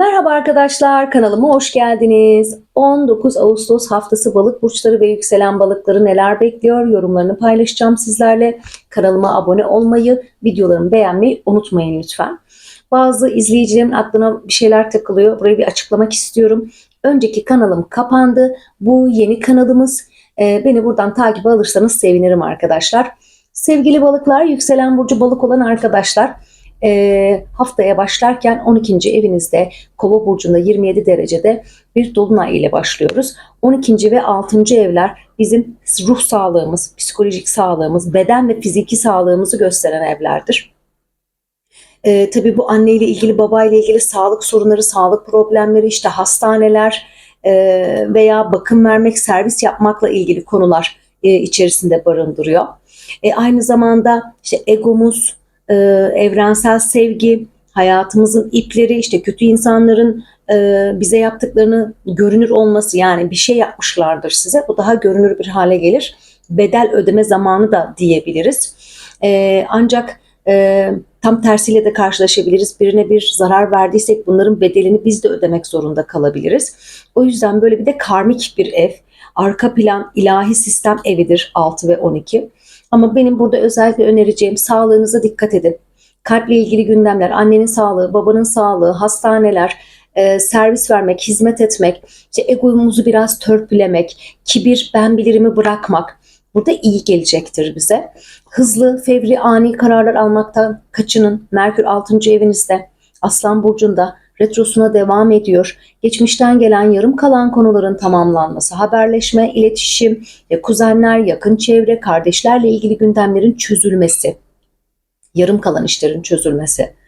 Merhaba arkadaşlar, kanalıma hoş geldiniz. 19 Ağustos haftası balık burçları ve yükselen balıkları neler bekliyor yorumlarını paylaşacağım sizlerle. Kanalıma abone olmayı, videolarımı beğenmeyi unutmayın lütfen. Bazı izleyicilerin aklına bir şeyler takılıyor. Burayı bir açıklamak istiyorum. Önceki kanalım kapandı. Bu yeni kanalımız. Ee, beni buradan takip alırsanız sevinirim arkadaşlar. Sevgili balıklar, yükselen burcu balık olan arkadaşlar e, haftaya başlarken 12. evinizde Kova burcunda 27 derecede bir dolunay ile başlıyoruz. 12. ve 6. evler bizim ruh sağlığımız, psikolojik sağlığımız, beden ve fiziki sağlığımızı gösteren evlerdir. E, tabii bu anne ile ilgili, baba ile ilgili sağlık sorunları, sağlık problemleri, işte hastaneler e, veya bakım vermek, servis yapmakla ilgili konular e, içerisinde barındırıyor. E, aynı zamanda işte egomuz, e, evrensel sevgi, hayatımızın ipleri, işte kötü insanların e, bize yaptıklarını görünür olması yani bir şey yapmışlardır size. Bu daha görünür bir hale gelir. Bedel ödeme zamanı da diyebiliriz. E, ancak e, tam tersiyle de karşılaşabiliriz. Birine bir zarar verdiysek bunların bedelini biz de ödemek zorunda kalabiliriz. O yüzden böyle bir de karmik bir ev. Arka plan ilahi sistem evidir 6 ve 12. Ama benim burada özellikle önereceğim sağlığınıza dikkat edin. Kalple ilgili gündemler, annenin sağlığı, babanın sağlığı, hastaneler, e, servis vermek, hizmet etmek, işte egomuzu biraz törpülemek, kibir, ben bilirimi bırakmak burada iyi gelecektir bize. Hızlı, fevri, ani kararlar almaktan kaçının. Merkür 6. evinizde, Aslan Burcu'nda retrosuna devam ediyor. Geçmişten gelen yarım kalan konuların tamamlanması, haberleşme, iletişim, kuzenler, yakın çevre, kardeşlerle ilgili gündemlerin çözülmesi, yarım kalan işlerin çözülmesi.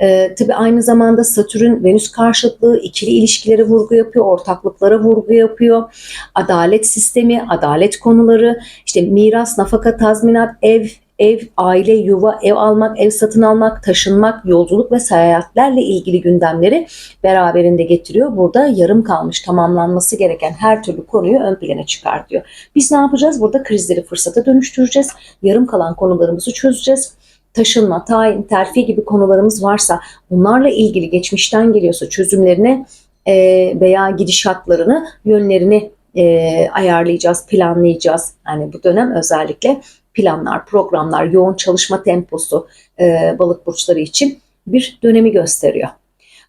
Ee, tabii aynı zamanda Satürn Venüs karşıtlığı ikili ilişkilere vurgu yapıyor, ortaklıklara vurgu yapıyor. Adalet sistemi, adalet konuları, işte miras, nafaka, tazminat, ev, ev, aile, yuva, ev almak, ev satın almak, taşınmak, yolculuk ve seyahatlerle ilgili gündemleri beraberinde getiriyor. Burada yarım kalmış, tamamlanması gereken her türlü konuyu ön plana çıkartıyor. Biz ne yapacağız? Burada krizleri fırsata dönüştüreceğiz. Yarım kalan konularımızı çözeceğiz taşınma, tayin, terfi gibi konularımız varsa bunlarla ilgili geçmişten geliyorsa çözümlerini e, veya gidişatlarını, yönlerini e, ayarlayacağız, planlayacağız. Yani bu dönem özellikle planlar, programlar, yoğun çalışma temposu e, balık burçları için bir dönemi gösteriyor.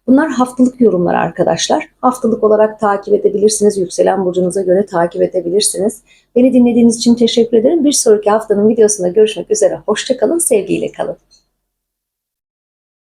Bunlar haftalık yorumlar arkadaşlar. Haftalık olarak takip edebilirsiniz. Yükselen burcunuza göre takip edebilirsiniz. Beni dinlediğiniz için teşekkür ederim. Bir sonraki haftanın videosunda görüşmek üzere. Hoşçakalın, sevgiyle kalın.